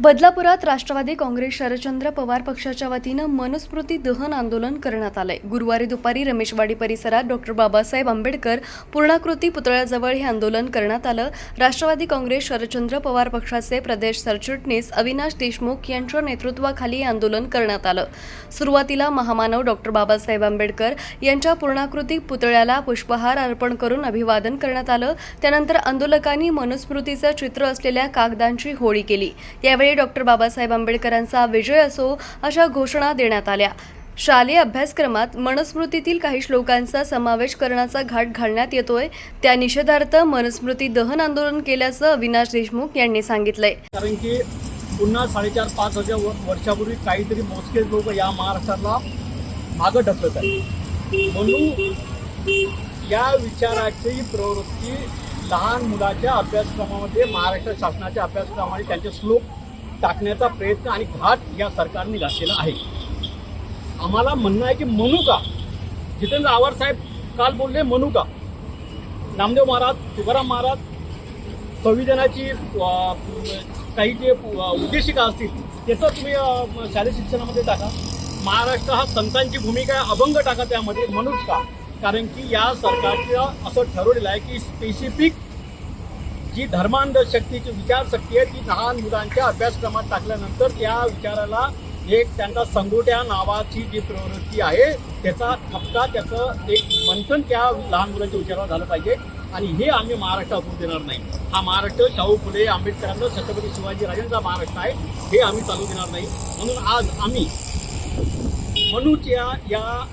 बदलापुरात राष्ट्रवादी काँग्रेस शरदचंद्र पवार पक्षाच्या वतीनं मनुस्मृती दहन आंदोलन करण्यात आलंय. गुरुवारी दुपारी रमेशवाडी परिसरात डॉक्टर बाबासाहेब आंबेडकर पूर्णाकृती पुतळ्याजवळ हे आंदोलन करण्यात आलं. राष्ट्रवादी काँग्रेस शरदचंद्र पवार पक्षाचे प्रदेश सरचिटणीस अविनाश देशमुख यांच्या नेतृत्वाखाली हे आंदोलन करण्यात आलं. सुरुवातीला महामानव डॉक्टर बाबासाहेब आंबेडकर यांच्या पूर्णाकृती पुतळ्याला पुष्पहार अर्पण करून अभिवादन करण्यात आलं. त्यानंतर आंदोलकांनी मनुस्मृतीचं चित्र असलेल्या कागदांची होळी केली. यावेळी डॉक्टर बाबासाहेब आंबेडकरांचा विजय असो अशा घोषणा देण्यात आल्या. शालेय अभ्यासक्रमात मनस्मृतीतील काही श्लोकांचा समावेश करण्याचा घाट घालण्यात येतोय. त्या निषेधार्थ मनस्मृती दहन आंदोलन केल्याचं अविनाश देशमुख यांनी सांगितलंय. कारण की पुन्हा साडेचार पाच हजार वर्षापूर्वी काहीतरी मोजकेच लोक या महाराष्ट्राला मागं ढकलत आहेत. म्हणून या विचाराची प्रवृत्ती लहान मुलाच्या अभ्यासक्रमामध्ये महाराष्ट्र शासनाच्या अभ्यासक्रमामध्ये त्यांचे श्लोक टाकण्याचा प्रयत्न आणि घाट या सरकारने घातलेला आहे. आम्हाला म्हणणं आहे की म्हणू का जितेंद्र आव्हाड साहेब काल बोलले म्हणू का नामदेव महाराज तुकाराम महाराज संविधानाची काही जे उद्देशिका असतील त्याचं तुम्ही शालेय शिक्षणामध्ये टाका. महाराष्ट्र हा संतांची भूमिका आहे अभंग टाका त्यामध्ये म्हणूच का? कारण की या सरकारचं असं ठरवलेलं आहे की स्पेसिफिक जी धर्मांध शक्तीची विचारशक्ती आहे ती लहान मुलांच्या अभ्यासक्रमात टाकल्यानंतर त्या विचाराला एक त्यांचा संगोट्या नावाची जी प्रवृत्ती आहे त्याचा ठपका त्याचं एक मंथन त्या लहान मुलांच्या विचारावर झालं पाहिजे. आणि हे आम्ही महाराष्ट्रात होऊ देणार नाही. हा महाराष्ट्र शाहू फुले आंबेडकरांचा छत्रपती शिवाजीराजांचा महाराष्ट्र आहे हे आम्ही चालू देणार नाही. म्हणून आज आम्ही मनूच्या या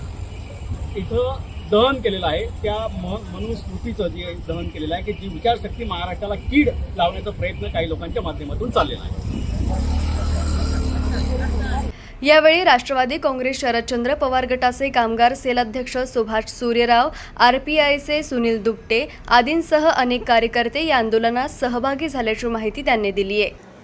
इथं दहन केलेलं आहे त्या मनुस्मृतीचं जे दहन केलेलं आहे की जी विचारशक्ती महाराष्ट्राला कीड लावण्याचा प्रयत्न काही लोकांच्या माध्यमातून चाललेला आहे. यावेळी राष्ट्रवादी काँग्रेस शरदचंद्र पवार गटाचे कामगार सेल अध्यक्ष सुभाष सूर्यराव आरपीआयचे सुनील दुपटे आदींसह अनेक कार्यकर्ते या आंदोलनात सहभागी झाल्याची माहिती त्यांनी दिली आहे.